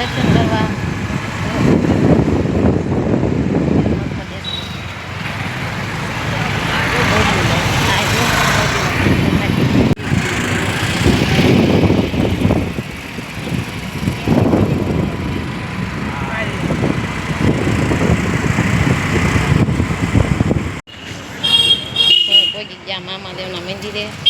દર્શન કરવા મામા દેવના મંદિરે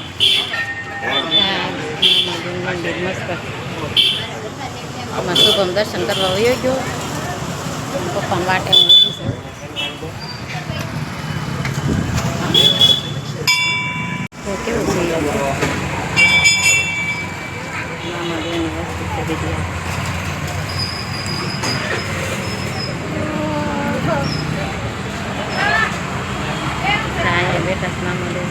મંદિર મસ્ત આમાં શુભમ દર્શન કરવા વયો ગયો પપ્પાને વાટે હું ઊભી છું. તો કેવું છે યાર મામાદેવની વસ્તુ છે બધી અહીંયા બેઠા છે મામાદેવ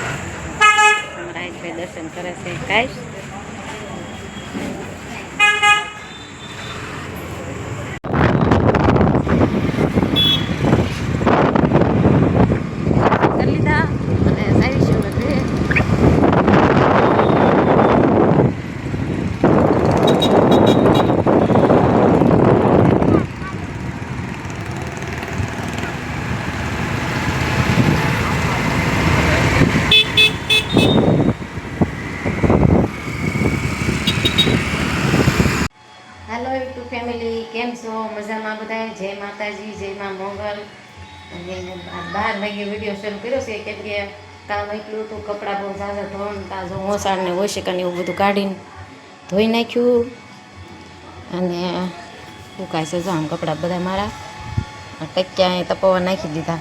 અમારા આઈભાઈ દર્શન કરે છે કાંઈ કરી લીધા અને સાઈડ છે હવે હેલો યુટ્યુબ ફેમિલી કેમ છો મજામાં બધા જય માતાજી, જય માં મોગલ. અને બાર વાગે વીડિયો શરૂ કર્યો છે, કેમ કે કામ એટલું હતું, કપડાં બહુ ઝાઝા ધોવાનું તાજો ઓસાડ ને ઓશિકા ને એવું બધું કાઢીને ધોઈ નાખ્યું. અને સુકાય છે, જો આમ કપડાં બધા મારા ટક્યા અહીં તપવા નાખી દીધા.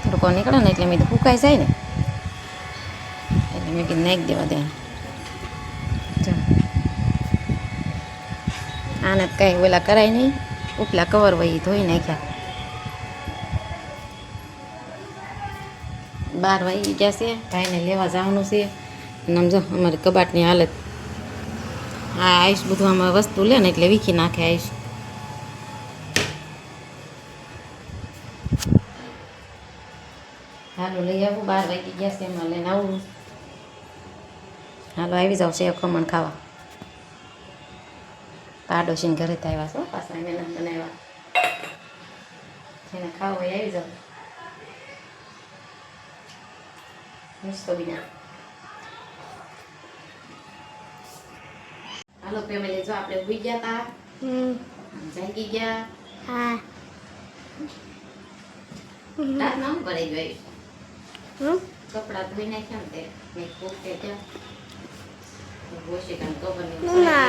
થોડુંક નીકળે ને એટલે મેં તો ફૂંકાઈ જાય ને. એટલે મેં કીધું નાખી દેવા જો. આને કંઈ ઓલા કરાય નહીં. ઉપલા કવર વહી ધોઈ નાખ્યા. બાર વાગી ગયા છે, ભાઈને લેવા જવાનું છે. અને આમ જો, અમારી કબાટની હાલત. આ આઈસ બધું આમાં વસ્તુ લે ને એટલે વીખી નાખે આઈસ. હાલો, લઈ આવું. બાર વાગી ગયા છે, એમાં લઈને આવું. હાલો, આવી જાવ સેવ ખમણ ખાવા. પાડોશીને ઘરે તો આવ્યા છો પાછા મહેનત બનાવ્યા જેને ખાવું હોય આવી જાવ મસ્ત બીના હાલો ફેમિલી જો આપણે ઉઈ ગયા તા જાગી ગયા હા રાત નામ ભરાઈ ગઈ કપડા ધોઈ નાખ્યા ને તે મેં ખૂબ તે ત્યાં ગોશિકા કબર ના.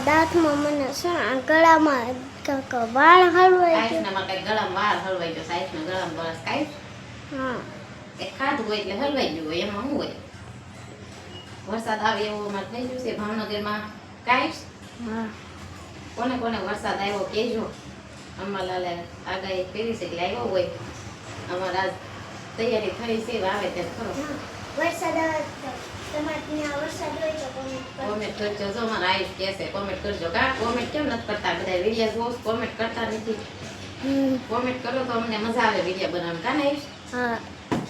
દાંતમાં મને શું ગળામાં વાળ હળવાઈ ગયો. માટે ગળામાં વાળ હળવાઈ ગયો. સાઈસના ગળામાં બરસ કાંઈ હા. એ ખાધું હોય એટલે હલવાઈ ગયું હોય એમાં શું હોય? વરસાદ આવે એવો અમારે થઈ ગયું છે ભાવનગરમાં કાંઈ હા. કોને કોને વરસાદ આવ્યો કહેજો. અંબાલાલે આગાહી કરી છે એટલે આવ્યો હોય. અમારા તૈયારી થઈ છે આવે ત્યારે ખરો વરસાદ આવે તો તમારે ત્યાં વરસાદ હોય તો comment કરો. કોમેન્ટ કરજો જો મને આઈ કે છે કોમેન્ટ કરજો કા? કોમેન્ટ કેમ નથી કરતા? બધા વિડિયા જોઉં કોમેન્ટ કરતા નથી. કોમેન્ટ કરો તો અમને મજા આવે વિડિયા બનાવવાની કા નહીં? હા.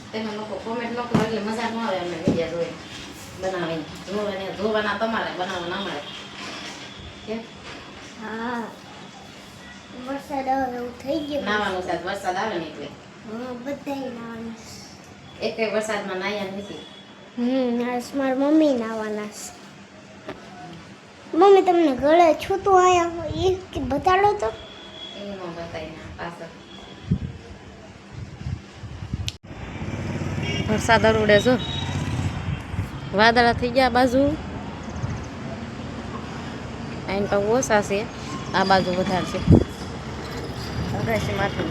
તમે લોકો કોમેન્ટ ન કરો એટલે મજા ન આવે અમને વિડિયા જોઈ બનાવીને. જોવાને જોવાના તમારે બનાવવાના અમારે. કેમ? હા. વરસાદ આવે એવું થઈ ગયું. નાવાનું સાથ વરસાદ આવે ને એટલે. હા બધાય નાવાનું. એક વરસાદમાં નાયા નથી. હમ આજ મારા મમ્મી નાવાના છે. મમ્મી તમને ગળે છૂતું આયા એ કે બતાડો તો. વરસાદ અરુડે જો. વાદળા થઈ ગયા બાજુ. આઈન પણ ઓછા છે. આ બાજુ વધારે છે. અગાશીમાંથી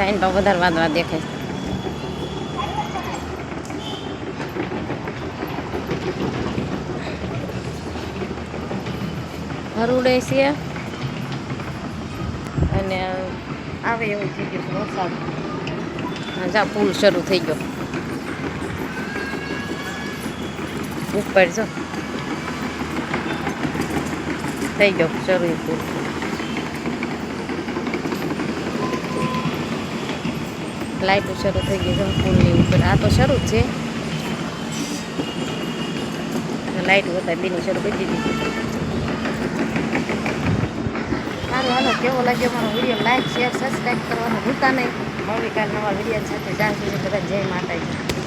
આઈન પર વધારે વાદળા દેખાય હરુડે છે. અને આવે એવું થઈ ગયું છે વરસાદ. જા પુલ શરૂ થઈ ગયો. ઉપર જો. થઈ ગયો શરૂ પુલ. લાઈટો શરૂ થઈ ગઈ છે પુલની ઉપર. આ તો શરૂ જ છે. લાઈટ હતા બીનું શરૂ કરી દીધી હાલો કેવો લાગ્યો મારો વીડિયો? લાઈક શેર સબસ્ક્રાઈબ કરવાનું ભૂલતા નહીં. મળવી કાલ નવા વીડિયો સાથે જાણ સુધી બધા જય માતાજી.